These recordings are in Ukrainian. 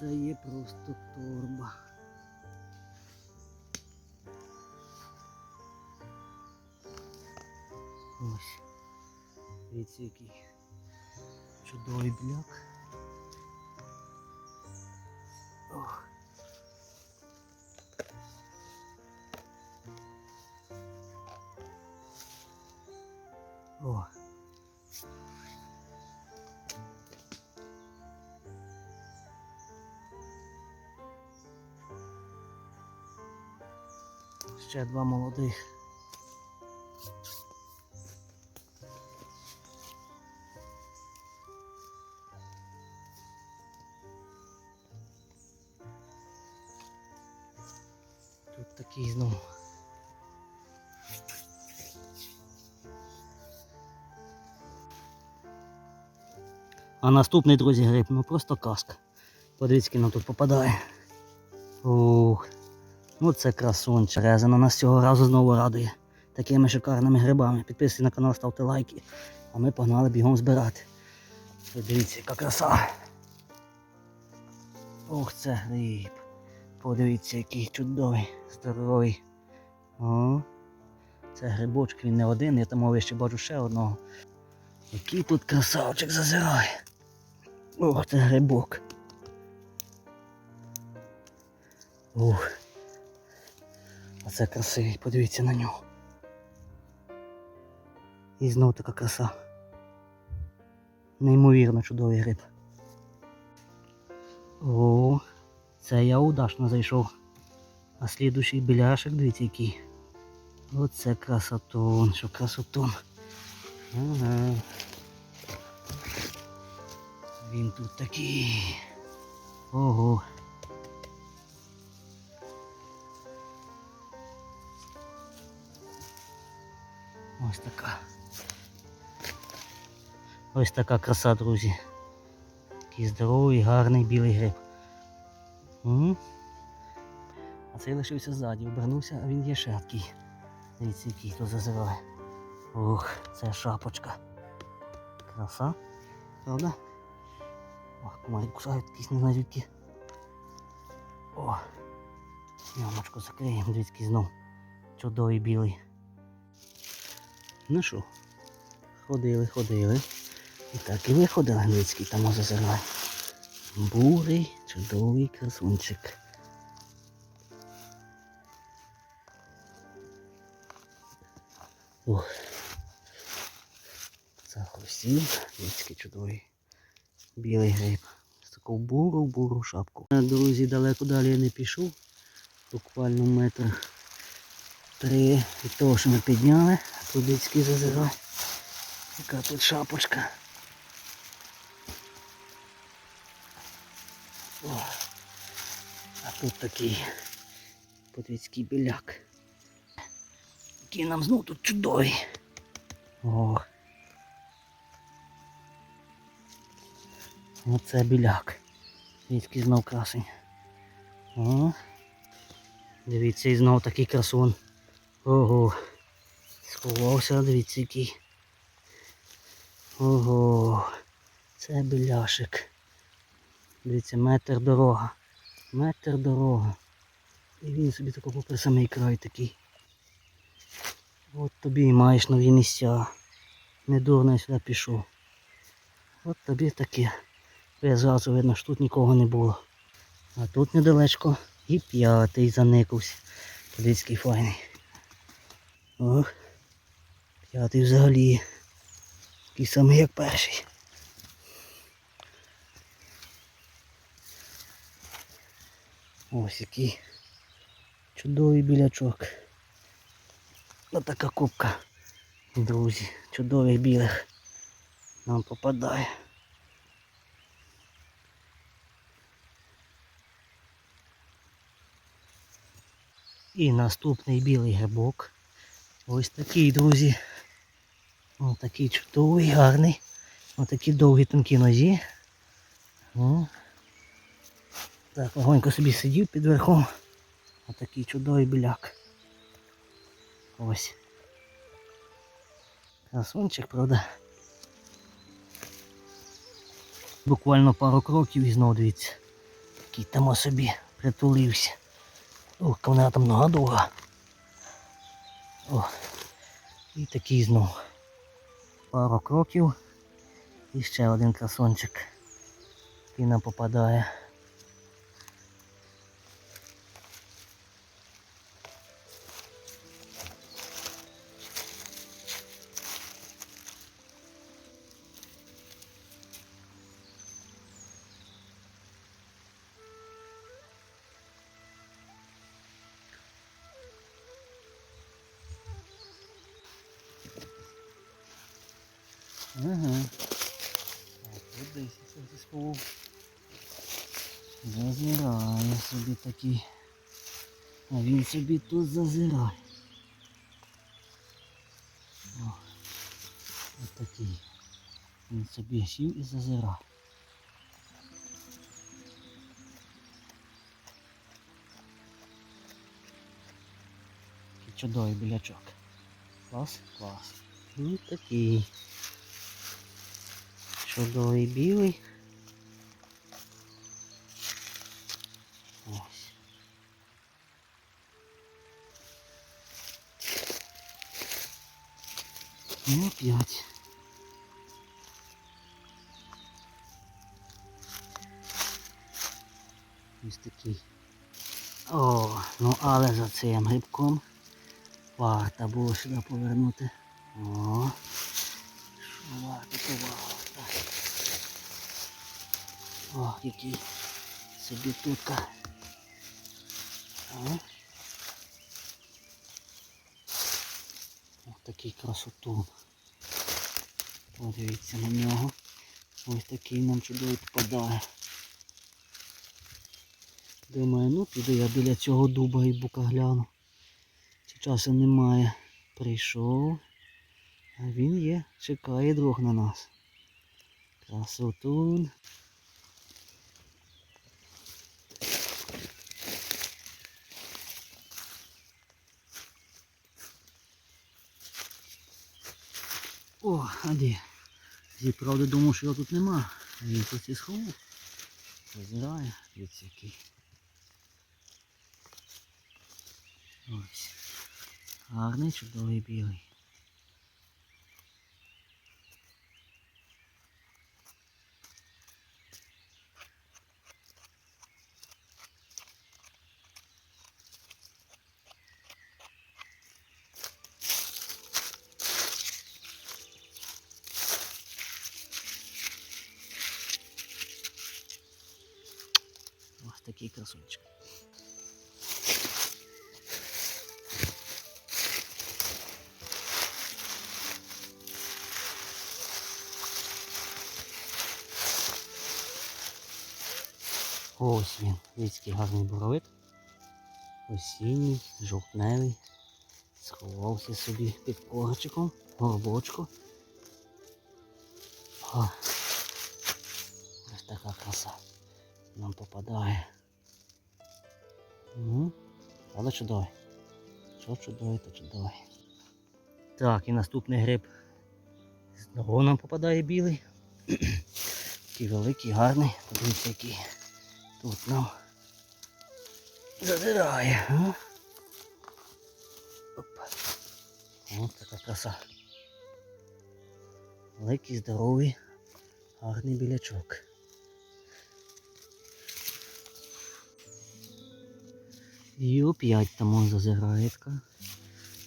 Це є просто торба. Ось. Дивіться, який чудовий бляк. Ще два молодих. Тут такий знову. А наступний, друзі, гриб, ну просто казка. Подивіться, нам тут попадає. Ух. Ну це красунчик. Резина нас цього разу знову радує. Такими шикарними грибами. Підписуйтесь на канал, ставте лайки. А ми погнали бігом збирати. Ви Дивіться, яка краса. Ох, це гриб. Подивіться, який чудовий, здоровий. О, це грибочок, він не один, я там вище бачу ще одного. Який тут красавчик зазирає. Ох, це грибок. Ух. Оце красивий, подивіться на нього. І знов така краса. Неймовірно чудовий гриб. О, це я удачно зайшов. А слідущий біляшик, дивіться який. Оце красотун, що красотун. Ага. Він тут такий. Ого. Ось така. Ось така краса, друзі. Такий здоровий, гарний білий гриб. М? А цей лишився ззаді, обернувся, а він є ще такий. Дивіться, який тут зазирає. Ух, це шапочка. Краса, правда? Ох, комарі кусають якісь не знаю звідки. О! Ямочку закриємо, дивіться, знов чудовий білий. Ну що, ходили, ходили. І так і виходили Гницький там зазирає. Бурий, чудовий красунчик. Ох. Це хрустів, Гницький чудовий. Білий гриб. З таку буру, буру шапку. Друзі, далеко далі я не пішов. Буквально метр три від того, що ми підняли. Тут Гницький зазирає. Яка тут шапочка. О, а тут такий подвійський біляк. Який нам знов тут чудовий. О. Оце біляк. Дивіться, знов красень. О. Дивіться, і знов такий красун. Ого. Сховався, дивіться який. Ого. Це біляшик. Дивіться, метр дорога. Метр дорога. І він собі тако попри самий край такий. От тобі і маєш нові місця. Недурно я сюди пішов. От тобі таке. Я зразу видно, що тут нікого не було. А тут недалечко і п'ятий заникався. Подивіться, файний. Ох. П'ятий взагалі. Такий самий як перший. Ось який чудовий білячок. Ось така кубка, друзі, чудових білих нам попадає. І наступний білий грибок. Ось такий, друзі. Ось такий чудовий, гарний. Ось такі довгі тонкі нозі. О. Так, легонько собі сидів під верхом. Ось такий чудовий біляк. Ось. Красунчик, правда. Буквально пару кроків і знову дивіться. Кіт там собі притулився. Ох, вона там нога довга. О, і такий знов. Пару кроків. І ще один красончик. Який нам попадає. Ага. От десь сховав. Зазирає собі такий. А він собі тут зазирає. О, от такий. Він собі сів і зазирає. Чудовий білячок. Клас, клас. Ну такий. Чудовий білий. Ось. Ну, п'ять. Ось такий. О, ну але за цим грибком варто було сюди повернути. О, що варто, то варто. О, який собі тутка. О. Ось такий красотун. Подивіться на нього. Ось такий нам чудовий попадає. Думаю, ну піду я біля цього дуба і бука гляну. Чи часу немає. Прийшов. А він є, чекає друг на нас. Красотун. О, а де? Зі правда думав, що його тут нема. А він тут і сховав. Зазирає, від який. Ось. Гарний, чудовий білий. Такий красунчик. Ось він, дивіться, який гарний боровик. Осінній, жовтневий. Сховався собі під корчиком, горбочку. О, ось така краса нам попадає. Ну, але чудовий. Що чудовий, то чудовий. Так, і наступний гриб. Знову нам попадає білий. Такий великий, гарний. Подивіться, який тут нам зазирає. Ось така краса. Великий, здоровий, гарний білячок. І оп'ять там он така.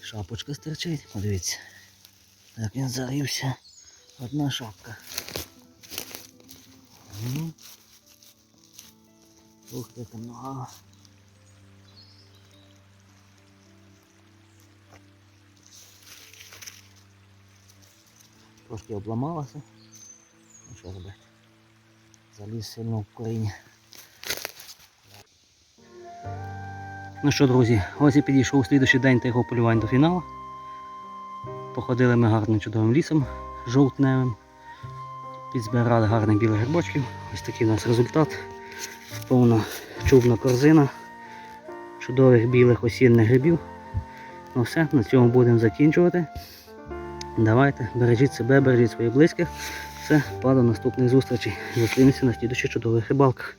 Шапочка стирчить, подивіться. Так він зарився. Одна шапка. Ух ти там нога. Трошки обламалася. Ну що робити? Заліз сильно в коріння. Ну що, друзі, ось і підійшов слідуючий день та його до фіналу. Походили ми гарним чудовим лісом, жовтневим. Підзбирали гарних білих грибочків. Ось такий у нас результат. Повна чубна корзина чудових білих осінних грибів. Ну все, на цьому будемо закінчувати. Давайте, бережіть себе, бережіть своїх близьких. Все, па до наступних зустрічей. Зустрінемося на слідуючих чудових рибалках.